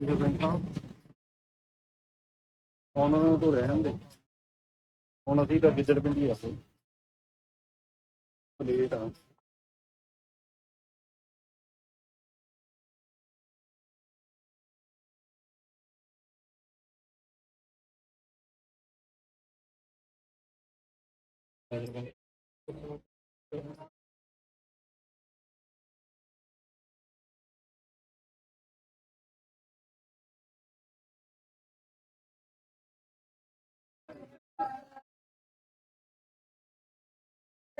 ਇਹ ਬੈਠਾ ਉਹਨਾਂ ਨੂੰ ਤੋਂ ਰਹਿਣ ਦੇ। ਹੁਣ ਅਸੀਂ ਤਾਂ ਗਿੱਦੜ ਪਿੰਡੀ ਆ ਸੋ ਲੇਟ ਆ।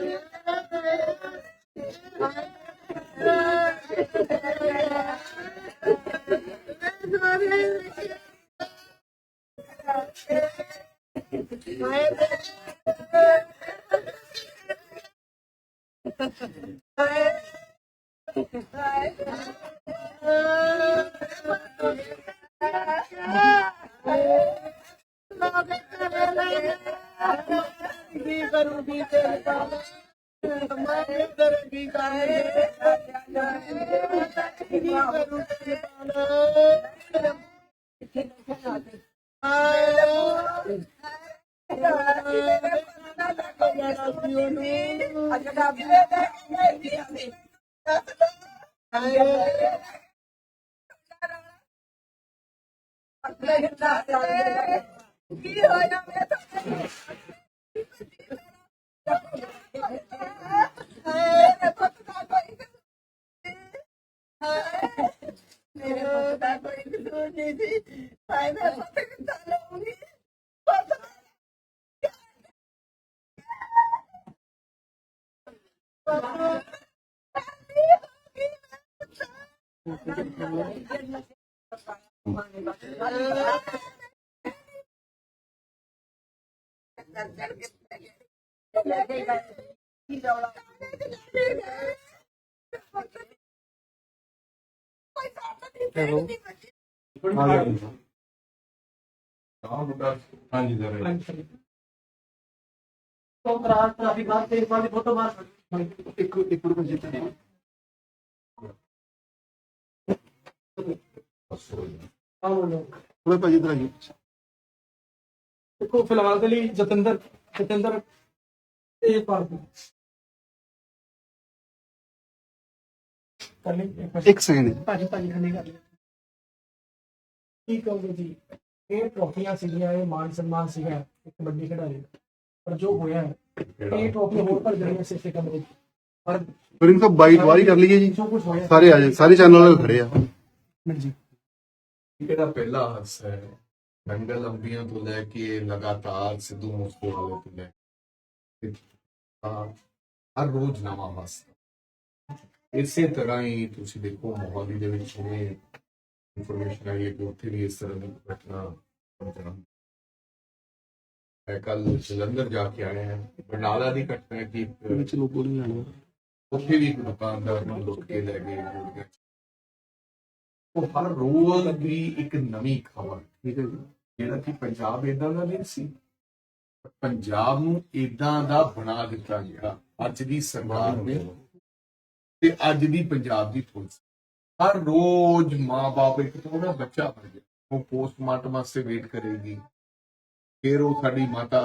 ਕੀ ਕੀ ਕਰੂ ਤੇਰੇ ਕਾਲ ਆਏ ਕੀ ਹੋਇਆ ਮੈਂ ਤਾਂ ਮੇਰੇ ਪੁੱਤ ਦਾ ਕੋਈ ਮੇਰੇ ਪੁੱਤ ਦਾ ਕੋਈ ਕਸੂਰ ਨਹੀਂ ਸੀ ਹਾਏ ਮੈਂ ਪੁੱਤ ਕਿੱਦਾਂ ਲਾਉਂਗੀ ਪੁੱਤ ਹਾਂਜੀ ਸਰ। ਤੋਂ ਕਰਾਰ ਟ੍ਰੈਫਿਕ ਬਾਅਦ ਤੇ ਬਾਅਦ ਫੋਟੋ ਮਾਰ ਇੱਕ ਇੱਕ ਮਿੰਟ ਜੀ ਤੇ ਆ ਬੋਲੋ ਥੋੜਾ ਭਾਜੀ ਇਧਰ ਆਈਏ ਦੇਖੋ ਫਿਲਹਾਲ ਦੇ ਲਈ ਜਤਿੰਦਰ ਜਤਿੰਦਰ ਤੇ ਪਾਰਟੀ ਇੱਕ ਸੈਕਿੰਡ ਭਾਜੀ ਭਾਜੀ ਖੰਡੀ ਕਰ ਲਈ। ਕੀ ਕਹੋਗੇ ਜੀ? ਇਹ ਟਰੋਫੀਆਂ ਸੀਗੀਆਂ ਇਹ ਮਾਨ ਸਨਮਾਨ ਸੀਗਾ ਇੱਕ ਕਬੱਡੀ ਖਿਡਾਰੀ ਦਾ। ਪਰ ਜੋ ਹੋਇਆ ਹੈ, ਇਹ ਟਰੋਫੀ ਹੋਰ ਭਰ ਜਾਣੀਆਂ ਸੀ ਇਸੇ ਕਮਰੇ 'ਚ। ਪਰ ਫਿਰ ਇਹਨਾਂ ਤੋਂ ਬਾਈਟ ਵਾਰੀ ਕਰ ਲਈਏ ਜੀ। ਜੋ ਕੁਝ ਹੋਇਆ ਸਾਰੇ ਆ ਜਾਏ ਸਾਰੇ ਚੈਨਲ ਵਾਲੇ ਖੜੇ ਆ। ਮਿੰਟ ਜੀ। ਇਹਦਾ ਪਹਿਲਾ ਹਾਦਸਾ ਹੈ। ਦੰਗਲ ਲੰਬੀਆਂ ਤੋਂ ਲੈ ਕੇ ਲਗਾਤਾਰ ਸਿੱਧੂ ਮੂਸੇਵਾਲੇ ਤੋਂ ਲੈ ਕੇ ਤਾਂ ਹਰ ਰੋਜ਼ ਨਵਾਂ ਹਾਦਸਾ। ਇਸੇ ਤਰ੍ਹਾਂ ਹੀ ਤੁਸੀਂ ਦੇਖੋ ਮੋਹਾਲੀ ਦੇ ਵਿੱਚ ਹੁਣੇ ਇਨਫੋਰਮੇਸ਼ਨ ਆਈ ਹੈ ਕਿ ਉੱਥੇ ਵੀ ਇਸ ਤਰ੍ਹਾਂ ਦੀ ਘਟਨਾ ਘਟਨਾ ਮੈਂ ਕੱਲ ਜਲੰਧਰ ਜਾ ਕੇ ਆਇਆ ਹਾਂ। ਬਰਨਾਲਾ ਦੀ ਘਟਨਾ ਹੈ ਕਿ ਇੱਕ ਵਿੱਚ ਲੋਗੋ ਨਹੀਂ ਲਾਣਾ ਉੱਥੇ ਵੀ ਇੱਕ ਦੁਕਾਨਦਾਰ ਨੂੰ ਲੁੱਟ ਕੇ ਲੈ ਗਏ। ਗੋਲੀਆਂ ਉਹ ਹਰ ਰੋਜ਼ ਵੀ ਇੱਕ ਨਵੀਂ ਖਬਰ ਠੀਕ ਹੈ ਜੀ ਜਿਹੜਾ ਕਿ ਪੰਜਾਬ ਇਦਾਂ ਦਾ ਨਹੀਂ ਸੀ। ਪਰ ਪੰਜਾਬ ਨੂੰ ਇਦਾਂ ਦਾ ਬਣਾ ਦਿੱਤਾ ਗਿਆ। ਅੱਜ ਦੀ ਸਰਕਾਰ ਨੇ ਤੇ ਅੱਜ ਦੀ ਪੰਜਾਬ ਦੀ ਪੁਲਿਸ ਹਰ ਰੋਜ਼ ਮਾਂ-ਬਾਪ ਇੱਕ ਤੋਂ ਉਹਦਾ ਬੱਚਾ ਮਰ ਗਿਆ ਉਹ ਪੋਸਟਮਾਰਟਮ ਵਾਸਤੇ ਵੇਟ ਕਰੇਗੀ। ਫਿਰ ਉਹ ਸਾਡੀ ਮਾਤਾ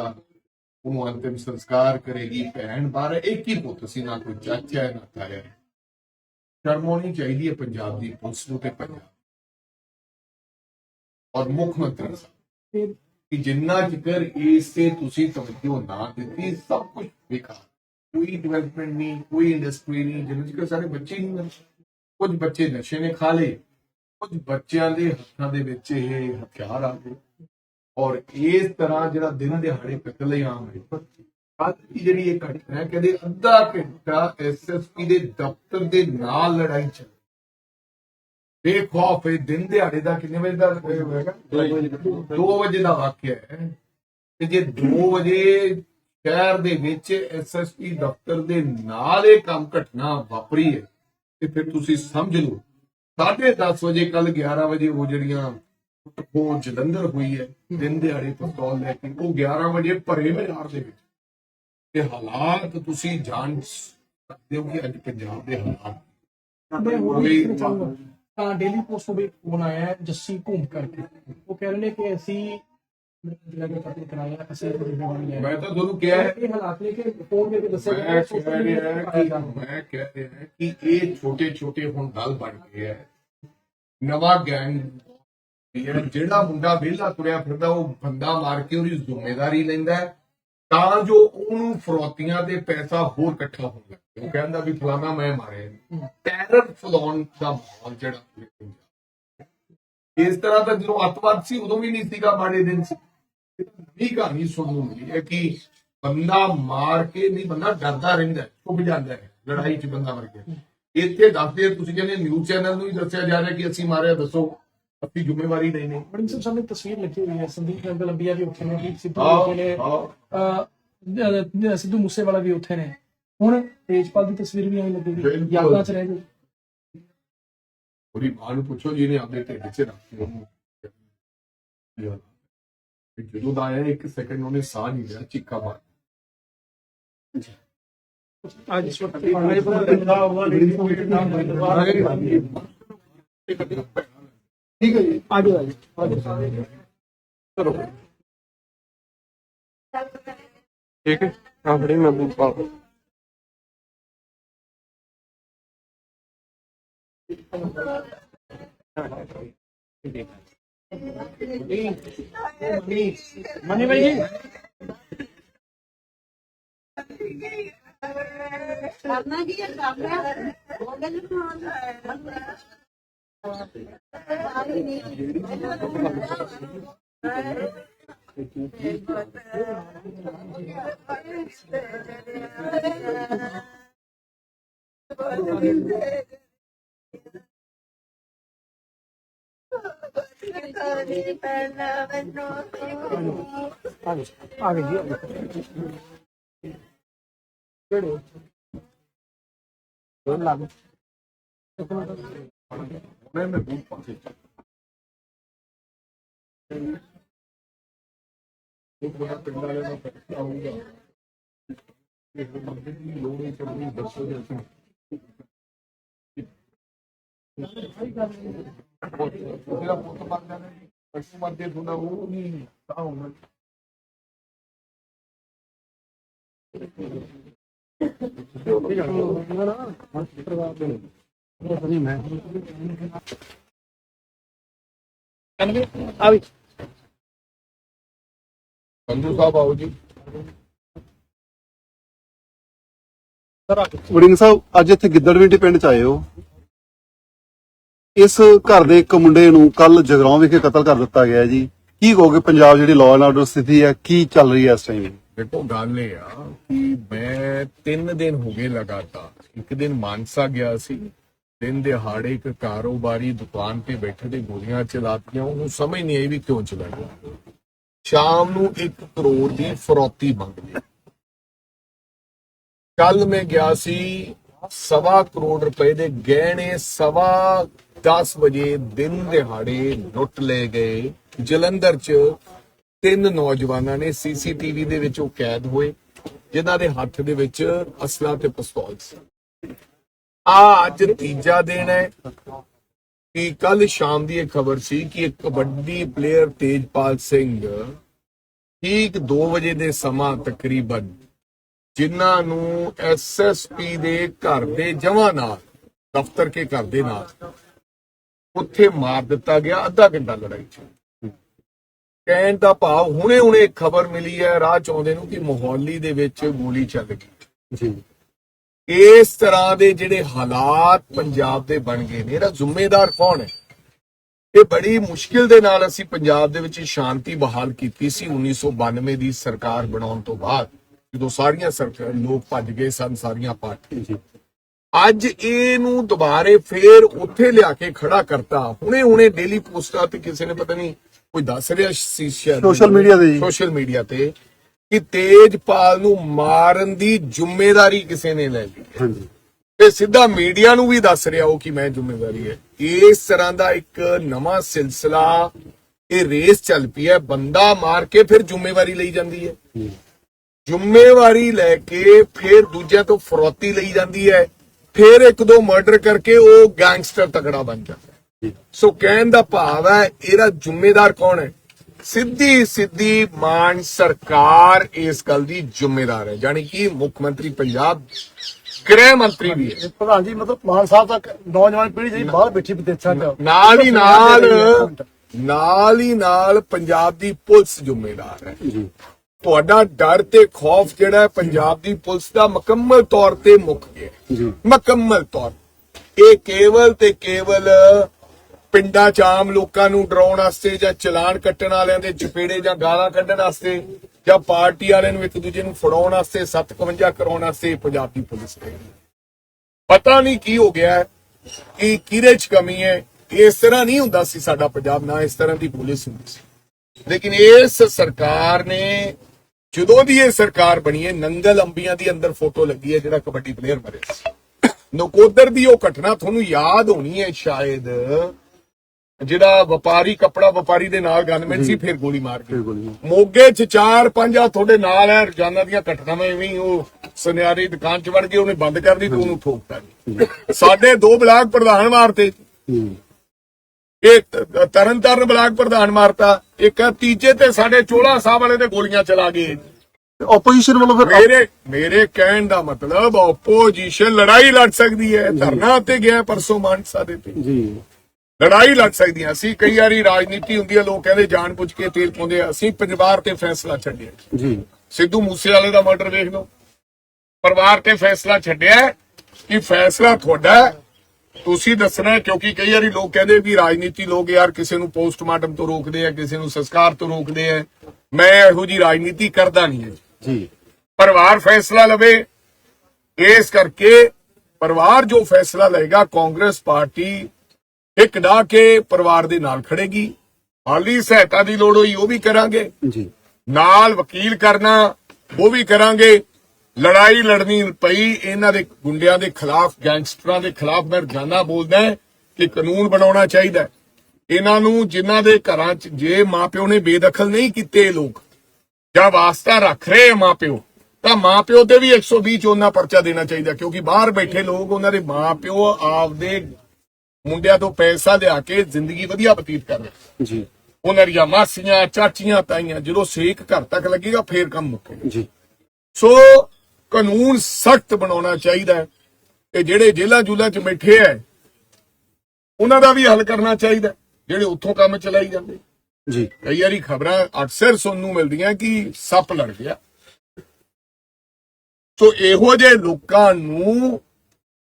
ਉਹਨੂੰ ਅੰਤਿਮ ਸੰਸਕਾਰ ਕਰੇਗੀ। ਭੈਣ ਬਾਹਰ ਇੱਕ ਹੀ ਪੁੱਤ ਸੀ ਨਾ ਕੋਈ ਚਾਚਾ ਹੈ, ਨਾ ਤਾਇਆ ਸ਼ਰਮ ਹੋਣੀ ਚਾਹੀਦੀ ਹੈ ਪੰਜਾਬ ਦੀ ਪੁਲਿਸ ਨੂੰ ਤੇ ਪੰਜਾਬ ਔਰ ਮੁੱਖ ਮੰਤਰੀ ਸਾਹਿਬ ਕਿ ਜਿੰਨਾ ਜ਼ਿਕਰ ਇਸ ਤੇ ਤੁਸੀਂ ਤਵੱਜੋ ਨਾ ਦਿੱਤੀ ਸਭ ਕੁਝ ਬੇਕਾਰ। ਕੋਈ ਡਿਵੈਲਪਮੈਂਟ ਨਹੀਂ ਕੋਈ ਇੰਡਸਟਰੀ ਨਹੀਂ ਜਿੰਨਾ ਜ਼ਿਕਰ ਸਾਰੇ ਬੱਚੇ ਹੀ ਨਹੀਂ ਕੁਝ ਬੱਚੇ ਨਸ਼ੇ ਨੇ ਖਾ ਲਏ, ਕੁਝ ਬੱਚਿਆਂ ਦੇ ਹੱਥਾਂ ਦੇ ਵਿੱਚ ਇਹ ਹਥਿਆਰ ਆ ਗਏ। ਔਰ ਇਸ ਤਰ੍ਹਾਂ ਜਿਹੜਾ ਦਿਨ ਦਿਹਾੜੇ ਪਿੱਤਲ ਆਮ ਹੈ ਅੱਜ ਜਿਹੜੀ ਇਹ ਘਟਨਾ ਹੈ, ਕਹਿੰਦੇ ਅੱਧਾ ਘੰਟਾ ਐਸਐਸਪੀ ਦੇ ਦਫ਼ਤਰ ਦੇ ਨਾਲ ਲੜਾਈ ਚੱਲੀ ਬੇਖੌਫ ਇਹ ਦਿਨ ਦਿਹਾੜੇ ਦਾ ਕਿੰਨੇ ਵਜੇ ਦਾ ਹੋਏਗਾ 2 ਵਜੇ ਦਾ ਵਾਕਿਆ ਹੈ। ਤੇ ਜੇ 2 ਵਜੇ ਸ਼ਹਿਰ ਦੇ ਵਿੱਚ ਐਸਐਸਪੀ ਦਫ਼ਤਰ ਦੇ ਨਾਲ ਇਹ ਕੰਮ ਘਟਨਾ ਵਾਪਰੀ ਹੈ ਤੇ ਫਿਰ ਤੁਸੀਂ ਸਮਝ ਲਓ। 10:30 ਵਜੇ ਕੱਲ 11 ਵਜੇ ਉਹ ਜਿਹੜੀਆਂ ਉਹ ਜਲੰਧਰ ਹੋਈ ਹੈ ਦਿਨ ਦਿਹਾੜੇ ਪਿਸਤੌਲ ਲੈ ਕੇ ਉਹ 11 ਵਜੇ ਭਰੇ ਬਾਜ਼ਾਰ ਦੇ ਵਿੱਚ। ਤੇ ਹਾਲਾਤ ਤੁਸੀਂ ਜਾਣ ਸਕਦੇ ਹੋ ਕਿ ਅੱਜ ਪੰਜਾਬ ਦੇ ਹਾਲਾਤ ਤਾਂ ਡੇਲੀ ਪੋਸਟ ਤੋਂ ਵੀ ਫੋਨ ਆਇਆ ਜੱਸੀ ਘੂਮ ਕਰਕੇ। ਉਹ ਕਹਿ ਰਹੇ ਨੇ ਕਿ ਅਸੀਂ ਜਿਹੜਾ ਕਿ ਕਤਲ ਕਰਾਇਆ ਅਸੀਂ ਇਹ ਜ਼ਿੰਮੇਵਾਰੀ ਲੈ ਮੈਂ ਤਾਂ ਤੁਹਾਨੂੰ ਕਿਹਾ ਹੈ। ਇਹ ਹਾਲਾਤ ਨੇ ਕਿ ਫੋਨ ਕਰਕੇ ਦੱਸਿਆ ਮੈਂ ਗਿਆ ਕਹਿ ਰਿਹਾ ਕਿ ਮੈਂ ਕਹਿ ਰਿਹਾ ਕਿ ਇਹ ਛੋਟੇ ਛੋਟੇ ਹੁਣ ਦਲ ਬਣ ਗਏ ਹੈ। ਨਵਾਂ ਗੈਂਗ ਇਹ ਹੈ, ਜਿਹੜਾ ਮੁੰਡਾ ਵਿਹਲਾ ਤੁਰਿਆ ਫਿਰਦਾ ਉਹ ਬੰਦਾ ਮਾਰ ਕੇ ਉਹਦੀ ਜ਼ਿੰਮੇਵਾਰੀ ਲੈਂਦਾ ਹੈ, ਤਾਂ ਜੋ ਉਹਨੂੰ ਫਰੋਤੀਆਂ ਤੇ ਪੈਸਾ ਹੋਰ ਇਕੱਠਾ ਹੁੰਦਾ ਉਹ ਕਹਿੰਦਾ ਵੀ ਫਲਾਣਾ ਮੈਂ ਮਾਰਿਆ। ਟੈਰਰ ਫਲਾਉਣ ਦਾ ਮਾਹੌਲ ਜਿਹੜਾ। ਇਸ ਤਰ੍ਹਾਂ ਤਾਂ ਜਦੋਂ ਅੱਤਵਾਦ ਸੀ ਉਦੋਂ ਵੀ ਨਹੀਂ ਸੀਗਾ ਮਾੜੇ ਦਿਨ ਸੀ। ਨਵੀਂ ਕਹਾਣੀ ਸੁਣਨ ਨੂੰ ਮਿਲੀ ਹੈ ਕਿ ਬੰਦਾ ਮਾਰ ਕੇ ਨਹੀਂ ਬੰਦਾ ਡਰਦਾ ਰਹਿੰਦਾ ਛੁਪ ਜਾਂਦਾ ਹੈ ਲੜਾਈ 'ਚ ਬੰਦਾ ਮਰ ਗਿਆ। ਇੱਥੇ ਦੱਸਦੇ ਤੁਸੀਂ ਕਹਿੰਦੇ ਨਿਊਜ਼ ਚੈਨਲ ਨੂੰ ਹੀ ਦੱਸਿਆ ਜਾ ਰਿਹਾ ਕਿ ਅਸੀਂ ਮਾਰਿਆ ਦੱਸੋ ਅਸੀਂ ਜ਼ਿੰਮੇਵਾਰੀ ਨਹੀਂ ਨਹੀਂ। ਬੜੀ ਸਭ ਸਾਹਮਣੇ ਤਸਵੀਰ ਲੱਗੀ ਹੋਈ ਹੈ ਸੰਦੀਪ ਨੰਗਲ ਅੰਬੀਆ ਵੀ ਉੱਥੇ ਨੇ ਸਿੱਧੂ ਵੀ ਉੱਥੇ ਨੇ ਸਿੱਧੂ ਮੂਸੇਵਾਲਾ ਵੀ ਉੱਥੇ ਨੇ। ਹੁਣ ਤੇਜਪਾਲ ਦੀ ਤਸਵੀਰ ਵੀ ਐਂ ਲੱਗੇਗੀ ਬਿਲਕੁਲ। ਯਾਦਾਂ ਚ ਰਹਿ ਗਈ। ਉਹਦੀ ਮਾਂ ਨੂੰ ਪੁੱਛੋ ਜਿਹਨੇ ਆਪਣੇ ਢਿੱਡ 'ਚ ਰੱਖੀ ਤੇ ਜਦੋਂ ਦਾ ਆਇਆ, ਇੱਕ ਸੈਕਿੰਡ ਉਹਨੇ ਸਾਹ ਨਹੀਂ ਲਿਆ, ਚੀਕਾ ਮਾਰ ਅੱਜ ਇਸ ਵਕਤ ਠੀਕ ਹੈ ਜੀ ਆਜੋ ਆਜੋ ਠੀਕ ਹੈ ਆ ਫੜੀ ਮੈਂ ਬੂਟ ਪਾ ਮਨੀ ਭਾਈ ਜੀ ਕਰਨਾ ਕੀ ਹੈ ਕਰਨਾ ਉਹਦੇ ਨੂੰ ਖਾਣਾ ਆ ਗਏ ਜੀ ਆ ਗਏ ਕਿਹੜੇ ਹੋਰ ਲੱਗ ਮੈਂ ਮੈਂ ਬੂਟ ਪਾ ਇੱਕ ਬੜਾ ਪਿੰਡ ਵਾਲੇ ਨੂੰ ਪਤਾ ਇਹ ਬੰਦੇ ਦੀ ਲੋੜ ਹੈ ਚੱਲਣੀ ਦੱਸੋ ਜੀ ਅਸੀਂ ਜਿਹੜਾ ਪੁੱਤ ਬਣ ਜਾਣਾ ਜੀ ਵੀ ਸੰਧੂ ਸਾਹਿਬ ਆਓ ਜੀ ਵੜਿੰਗ ਸਾਹਿਬ ਅੱਜ ਇੱਥੇ ਗਿੱਦੜਵਿੰਡੀ ਪਿੰਡ ਚ ਆਏ ਹੋ। ਇਸ ਘਰ ਦੇ ਇੱਕ ਮੁੰਡੇ ਨੂੰ ਕੱਲ ਜਗਰਾਉਂ ਵਿਖੇ ਕਤਲ ਕਰ ਦਿੱਤਾ ਗਿਆ ਜੀ। ਕੀ ਕਹੋਗੇ ਪੰਜਾਬ ਜਿਹੜੀ ਲਾਅ ਐਂਡ ਆਰਡਰ ਸਥਿਤੀ ਹੈ, ਕੀ ਚੱਲ ਰਹੀ ਹੈ ਇਸ ਟਾਈਮ ਦੇਖੋ, ਗੱਲ ਇਹ ਆ ਕਿ ਮੈਂ 3 ਦਿਨ ਹੋ ਗਏ ਲਗਾਤਾਰ। ਇੱਕ ਦਿਨ ਮਾਨਸਾ ਗਿਆ ਸੀ, ਦਿਨ ਦਿਹਾੜੇ ਇੱਕ ਕਾਰੋਬਾਰੀ ਦੁਕਾਨ ਤੇ ਬੈਠੇ ਤੇ ਗੋਲੀਆਂ ਚਲਾਤੀਆਂ, ਉਹਨੂੰ ਸਮਝ ਨਹੀਂ ਆਈ ਵੀ ਕਿਉਂ ਚਲਾਈਆਂ ਸ਼ਾਮ ਨੂੰ 1 ਕਰੋੜ ਦੀ ਫਰੋਤੀ ਮੰਗ ਕੱਲ ਮੈਂ ਗਿਆ ਸੀ ਸਵਾ ਕਰੋੜ ਰੁਪਏ ਦੇ ਗਹਿਣੇ ਸਵਾ 10 ਵਜੇ ਦਿਨ ਦਿਹਾੜੇ ਲੁੱਟ ਲਏ ਗਏ। ਜਲੰਧਰ 'ਚ ਤਿੰਨ ਨੌਜਵਾਨਾਂ ਨੇ ਸੀਸੀਟੀਵੀ ਦੇ ਵਿੱਚ ਉਹ ਕੈਦ ਹੋਏ, ਜਿਨ੍ਹਾਂ ਦੇ ਹੱਥ ਦੇ ਵਿੱਚ ਅਸਲਾ ਤੇ ਪਿਸਤੌਲ ਸੀ। ਆ ਅੱਜ ਤੀਜਾ ਦਿਨ ਹੈ ਕਿ ਕੱਲ ਸ਼ਾਮ ਦੀ ਇਹ ਖਬਰ ਸੀ ਕਿ ਇੱਕ ਕਬੱਡੀ ਪਲੇਅਰ ਤੇਜਪਾਲ ਸਿੰਘ ਠੀਕ 2 ਵਜੇ ਦੇ ਸਮਾਂ ਤਕਰੀਬਨ ਜਿਨ੍ਹਾਂ ਨੂੰ ਐਸਐਸਪੀ ਦੇ ਘਰ ਦੇ ਜਮਾਂ ਨਾਲ ਦਫ਼ਤਰ ਕੇ ਘਰ ਦੇ ਨਾਲ ਉੱਥੇ ਮਾਰ ਦਿੱਤਾ ਗਿਆ ਅੱਧਾ ਘੰਟਾ ਲੜਾਈ ਚ। ਕਹਿਣ ਦਾ ਭਾਵ ਹੁਣੇ ਹੁਣੇ ਖਬਰ ਮਿਲੀ ਹੈ ਰਾਹ ਚ ਆਉਂਦੇ ਨੂੰ ਕਿ ਮੋਹਾਲੀ ਦੇ ਵਿੱਚ ਗੋਲੀ ਚੱਲ ਗਈ। ਜੀ। ਇਸ ਤਰ੍ਹਾਂ ਦੇ ਜਿਹੜੇ ਹਾਲਾਤ ਪੰਜਾਬ ਦੇ ਬਣ ਗਏ ਨੇ ਇਹਦਾ ਜ਼ਿੰਮੇਦਾਰ ਕੌਣ ਹੈ? ਇਹ ਬੜੀ ਮੁਸ਼ਕਿਲ ਦੇ ਨਾਲ ਅਸੀਂ ਪੰਜਾਬ ਦੇ ਵਿੱਚ ਸ਼ਾਂਤੀ ਬਹਾਲ ਕੀਤੀ ਸੀ 1992 ਦੀ ਸਰਕਾਰ ਬਣਾਉਣ ਤੋਂ ਬਾਅਦ। ਜਦੋਂ ਸਾਰੀਆਂ ਸਰਕਾਰ ਲੋਕ ਭੱਜ ਗਏ ਸਨ ਸਾਰੀਆਂ ਪਾਰਟੀਆਂ ਜੀ। ਅੱਜ ਇਹਨੂੰ ਦੁਬਾਰੇ ਫੇਰ ਉੱਥੇ ਲਿਆ ਕੇ ਖੜਾ ਕਰਤਾ। ਹੁਣੇ ਹੁਣੇ ਡੇਲੀ ਪੋਸਟਾਂ ਤੇ ਕਿਸੇ ਨੇ ਪਤਾ ਨਹੀਂ ਕੋਈ ਦੱਸ ਰਿਹਾ ਸੀ Social media ਤੇ। ਸੋਸ਼ਲ ਮੀਡੀਆ ਤੇ ਕਿ ਤੇਜਪਾਲ ਨੂੰ ਮਾਰਨ ਦੀ ਜ਼ਿੰਮੇਵਾਰੀ ਕਿਸੇ ਨੇ ਲੈ ਲਈ। ਹਾਂਜੀ। ਤੇ ਸਿੱਧਾ ਮੀਡੀਆ ਨੂੰ ਵੀ ਦੱਸ ਰਿਹਾ ਉਹ ਕਿ ਮੈਂ ਜ਼ਿੰਮੇਵਾਰੀ ਹੈ। ਇਸ ਤਰ੍ਹਾਂ ਦਾ ਇੱਕ ਨਵਾਂ ਸਿਲਸਿਲਾ ਇਹ ਰੇਸ ਚੱਲ ਪਈ ਹੈ। ਬੰਦਾ ਮਾਰ ਕੇ ਫਿਰ ਜ਼ਿੰਮੇਵਾਰੀ ਲਈ ਜਾਂਦੀ ਹੈ। ਜ਼ਿੰਮੇਵਾਰੀ ਲੈ ਕੇ ਫਿਰ ਦੂਜਿਆਂ ਤੋਂ ਫਰੋਤੀ ਲਈ ਜਾਂਦੀ ਹੈ। ਫਿਰ ਇੱਕ ਦੋ ਮਰਡਰ ਕਰਕੇ ਉਹ ਗੈਂਗਸਟਰ ਤਕੜਾ ਬਣ ਜਾਂਦਾ ਸੋ ਕਹਿਣ ਦਾ ਭਾਵ ਹੈ ਇਹਦਾ ਜ਼ਿੰਮੇਦਾਰ ਕੌਣ ਹੈ? ਸਿੱਧੀ ਸਿੱਧੀ ਮਾਨ ਸਰਕਾਰ ਇਸ ਗੱਲ ਦੀ ਜ਼ਿੰਮੇਦਾਰ ਹੈ। ਯਾਨੀ ਕਿ ਮੁੱਖ ਮੰਤਰੀ ਪੰਜਾਬ ਗ੍ਰਹਿ ਮੰਤਰੀ ਵੀ ਹੈ। ਪ੍ਰਧਾਨ ਜੀ ਮਤਲਬ ਮਾਨ ਸਾਹਿਬ ਤੱਕ ਨੌਜਵਾਨ ਪੀੜ੍ਹੀ ਜਿਹੜੀ ਬਾਹਰ ਬੈਠੀ ਵਿਦੇਸ਼ਾਂ 'ਚ। ਨਾਲ ਹੀ ਨਾਲ ਨਾਲ ਹੀ ਨਾਲ ਪੰਜਾਬ ਦੀ ਪੁਲਿਸ ਜ਼ਿੰਮੇਦਾਰ ਹੈ। ਜੀ। ਤੁਹਾਡਾ ਡਰ ਤੇ ਖੌਫ ਜਿਹੜਾ ਹੈ ਪੰਜਾਬ ਦੀ ਪੁਲਿਸ ਦਾ ਮੁਕੰਮਲ ਤੌਰ ਤੇ ਮੁੱਕ ਗਿਆ ਮੁਕੰਮਲ ਤੌਰ ਇਹ ਕੇਵਲ ਤੇ ਕੇਵਲ ਪਿੰਡਾਂ ਚ ਆਮ ਲੋਕਾਂ ਨੂੰ ਡਰਾਉਣ ਵਾਸਤੇ ਜਾਂ ਚਲਾਨ ਕੱਟਣ ਵਾਲਿਆਂ ਦੇ ਚਪੇੜੇ ਜਾਂ ਗਾਲਾਂ ਕੱਢਣ ਵਾਸਤੇ ਜਾਂ ਪਾਰਟੀ ਵਾਲਿਆਂ ਨੂੰ ਇੱਕ ਦੂਜੇ ਨੂੰ ਫੜਾਉਣ ਵਾਸਤੇ 57 ਕਰਾਉਣ ਵਾਸਤੇ ਪੰਜਾਬ ਦੀ ਪੁਲਿਸ ਹੈ ਪਤਾ ਨਹੀਂ ਕੀ ਹੋ ਗਿਆ ਕਿ ਕਿਹਦੇ ਚ ਕਮੀ ਹੈ ਇਸ ਤਰ੍ਹਾਂ ਨਹੀਂ ਹੁੰਦਾ ਸੀ ਸਾਡਾ ਪੰਜਾਬ ਨਾ ਇਸ ਤਰ੍ਹਾਂ ਦੀ ਪੁਲਿਸ ਹੁੰਦੀ ਸੀ। ਲੇਕਿਨ ਇਸ ਸਰਕਾਰ ਨੇ ਜਦੋਂ ਦੀ ਇਹ ਸਰਕਾਰ ਬਣੀ ਹੈ ਨੰਗਲ ਅੰਬੀਆਂ ਦੀ ਅੰਦਰ ਫੋਟੋ ਲੱਗੀ ਹੈ ਜਿਹੜਾ ਕਬੱਡੀ ਪਲੇਅਰ ਮਰਿਆ ਸੀ। ਨਕੋਦਰ ਦੀ ਉਹ ਘਟਨਾ ਤੁਹਾਨੂੰ ਯਾਦ ਹੋਣੀ ਹੈ ਸ਼ਾਇਦ। ਜਿਹੜਾ ਵਪਾਰੀ ਕੱਪੜਾ ਵਪਾਰੀ ਦੇ ਨਾਲ ਗਨਮੈਨ ਸੀ ਫਿਰ ਗੋਲੀ ਮਾਰ ਕੇ ਮੋਗੇ ਚ ਚਾਰ ਪੰਜ ਆ ਤੁਹਾਡੇ ਨਾਲ ਹੈ ਰੋਜ਼ਾਨਾ ਦੀਆਂ ਘਟਨਾਵਾਂ ਐਵੇਂ ਉਹ ਸੁਨਿਆਰੀ ਦੁਕਾਨ ਚ ਵੜ ਕੇ ਉਹਨੇ ਬੰਦ ਕਰ ਦਿੱਤੀ ਤੇ ਉਹਨੂੰ ਠੋਕਤਾ ਸਾਡੇ ਦੋ ਬਲਾਕ ਪ੍ਰਧਾਨ ਮਾਰਤੇ ਇਹ ਤ- ਤਰਨ ਤਾਰਨ ਬਲਾਕ ਪ੍ਰਧਾਨ ਮਾਰਤਾ ਇੱਕ ਤੀਜੇ ਤੇ ਸਾਡੇ ਚੋਲਾ ਸਾਹਿਬ ਵਾਲੇ ਤੇ ਗੋਲੀਆਂ ਚਲਾ ਗਏ। ਆਪੋਜੀਸ਼ਨ ਵੱਲੋਂ ਫਿਰ ਮੇਰੇ ਮੇਰੇ ਕਹਿਣ ਦਾ ਮਤਲਬ ਆਪੋਜੀਸ਼ਨ ਲੜਾਈ ਲੜ ਸਕਦੀ ਹੈ ਧਰਨਾ ਤੇ ਗਿਆ ਪਰਸੋਂ ਮਾਨਸਾ ਦੇ ਤੇ। ਜੀ। ਲੜਾਈ ਲੜ ਸਕਦੀ ਹੈ ਅਸੀਂ ਕਈ ਵਾਰੀ ਰਾਜਨੀਤੀ ਹੁੰਦੀ ਹੈ ਲੋਕ ਕਹਿੰਦੇ ਜਾਣ ਬੁੱਝ ਕੇ ਤੇਲ ਪਾਉਂਦੇ ਆ ਅਸੀਂ ਪਰਿਵਾਰ ਤੇ ਫੈਸਲਾ ਛੱਡਿਆ। ਜੀ। ਸਿੱਧੂ ਮੂਸੇਵਾਲੇ ਦਾ ਮਰਡਰ ਵੇਖ ਲਓ। ਪਰਿਵਾਰ ਤੇ ਫੈਸਲਾ ਛੱਡਿਆ ਕਿ ਫੈਸਲਾ ਤੁਹਾਡਾ ਤੁਸੀਂ ਦੱਸਣਾ ਕਿਉਂਕਿ ਕਈ ਵਾਰੀ ਲੋਕ ਕਹਿੰਦੇ ਵੀ ਰਾਜਨੀਤੀ ਲੋਕ ਯਾਰ ਕਿਸੇ ਨੂੰ ਪੋਸਟਮਾਰਟਮ ਤੋਂ ਰੋਕਦੇ ਆ ਕਿਸੇ ਨੂੰ ਸੰਸਕਾਰ ਤੋਂ ਰੋਕਦੇ ਆ। ਮੈਂ ਇਹੋ ਜੀ ਰਾਜਨੀਤੀ ਕਰਦਾ ਨਹੀਂ ਜੀ। ਪਰਿਵਾਰ ਫੈਸਲਾ ਲਵੇ ਇਸ ਕਰਕੇ ਪਰਿਵਾਰ ਜੋ ਫੈਸਲਾ ਲਏਗਾ ਕਾਂਗਰਸ ਪਾਰਟੀ ਇੱਕ ਡਾ ਕੇ ਪਰਿਵਾਰ ਦੇ ਨਾਲ ਖੜੇਗੀ। ਮਾਲੀ ਸਹਾਇਤਾ ਦੀ ਲੋੜ ਹੋਈ ਉਹ ਵੀ ਕਰਾਂਗੇ। ਜੀ। ਨਾਲ ਵਕੀਲ ਕਰਨਾ ਉਹ ਵੀ ਕਰਾਂਗੇ। ਲੜਾਈ ਲੜਨੀ ਪਈ ਇਹਨਾਂ ਦੇ ਗੁੰਡਿਆਂ ਦੇ ਖਿਲਾਫ ਗੈਂਗਸਟਰਾਂ ਦੇ ਖਿਲਾਫ ਮੈਂ ਰੋਜ਼ਾਨਾ ਬੋਲਦਾ ਕਿ ਕਾਨੂੰਨ ਬਣਾਉਣਾ ਚਾਹੀਦਾ। ਇਹਨਾਂ ਨੂੰ ਜਿਨ੍ਹਾਂ ਦੇ ਘਰਾਂ 'ਚ ਜੇ ਮਾਪਿਓ ਨੇ ਬੇਦਖਲ ਨਹੀਂ ਕੀਤੇ ਲੋਕ ਜਾਂ ਵਾਸਤਾ ਰੱਖ ਰਹੇ ਮਾਪਿਓ ਤਾਂ ਮਾਪਿਓ ਤੇ ਵੀ 120 ਚੋਨਾ ਪਰਚਾ ਦੇਣਾ ਚਾਹੀਦਾ ਕਿਉਂਕਿ ਬਾਹਰ ਬੈਠੇ ਲੋਕ ਉਹਨਾਂ ਦੇ ਮਾਪਿਓ ਆਪਦੇ ਮੁੰਡਿਆਂ ਤੋਂ ਪੈਸਾ ਲਿਆ ਕੇ ਜ਼ਿੰਦਗੀ ਵਧੀਆ ਬਤੀਤ ਕਰ ਰਹੇ ਜੀ। ਉਹਨਾਂ ਦੀਆਂ ਮਾਸੀਆਂ ਚਾਚੀਆਂ ਤਾਈਆਂ ਜਦੋਂ ਸੇਕ ਘਰ ਤੱਕ ਲੱਗੇਗਾ ਫੇਰ ਕੰਮ ਮੁੱਕੇਗਾ। ਜੀ। ਸੋ ਕਾਨੂੰਨ ਸਖਤ ਬਣਾਉਣਾ ਚਾਹੀਦਾ ਹੈ ਤੇ ਜਿਹੜੇ ਜੇਲ੍ਹਾਂ ਜੂਲਾਂ 'ਚ ਬੈਠੇ ਐ ਉਹਨਾਂ ਦਾ ਵੀ ਹੱਲ ਕਰਨਾ ਚਾਹੀਦਾ ਜਿਹੜੇ ਉੱਥੋਂ ਕੰਮ ਚਲਾਈ ਜਾਂਦੇ। ਜੀ। ਕਈ ਵਾਰੀ ਖਬਰਾਂ ਅਕਸਰ ਸੁਣਨ ਨੂੰ ਮਿਲਦੀਆਂ ਕਿ ਸੱਪ ਲੜ ਗਿਆ। ਸੋ ਇਹੋ ਜਿਹੇ ਲੋਕਾਂ ਨੂੰ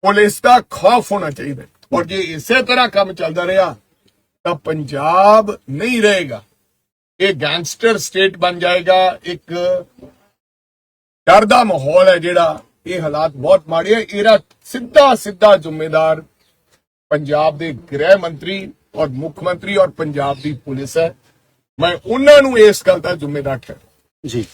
ਪੁਲਿਸ ਦਾ ਖੌਫ ਹੋਣਾ ਚਾਹੀਦਾ। ਔਰ ਜੇ ਇਸੇ ਤਰ੍ਹਾਂ ਕੰਮ ਚੱਲਦਾ ਰਿਹਾ ਤਾਂ ਪੰਜਾਬ ਨਹੀਂ ਰਹੇਗਾ। ਇਹ ਗੈਂਗਸਟਰ ਸਟੇਟ ਬਣ ਜਾਏਗਾ ਇੱਕ ਡਰ ਦਾ ਮਾਹੌਲ ਹੈ ਜਿਹੜਾ ਇਹ ਹਾਲਾਤ ਬਹੁਤ ਮਾੜੇ ਹੈ ਇਹਦਾ ਸਿੱਧਾ ਸਿੱਧਾ ਜ਼ਿੰਮੇਦਾਰ ਪੰਜਾਬ ਦੇ ਗ੍ਰਹਿ ਮੰਤਰੀ ਔਰ ਮੁੱਖ ਮੰਤਰੀ ਔਰ ਪੰਜਾਬ ਦੀ ਪੁਲਿਸ ਹੈ। ਮੈਂ ਉਹਨਾਂ ਨੂੰ ਇਸ ਗੱਲ ਦਾ ਜ਼ਿੰਮੇਦਾਰ ਠਹਿਰਾਉਂਦਾ। ਜੀ।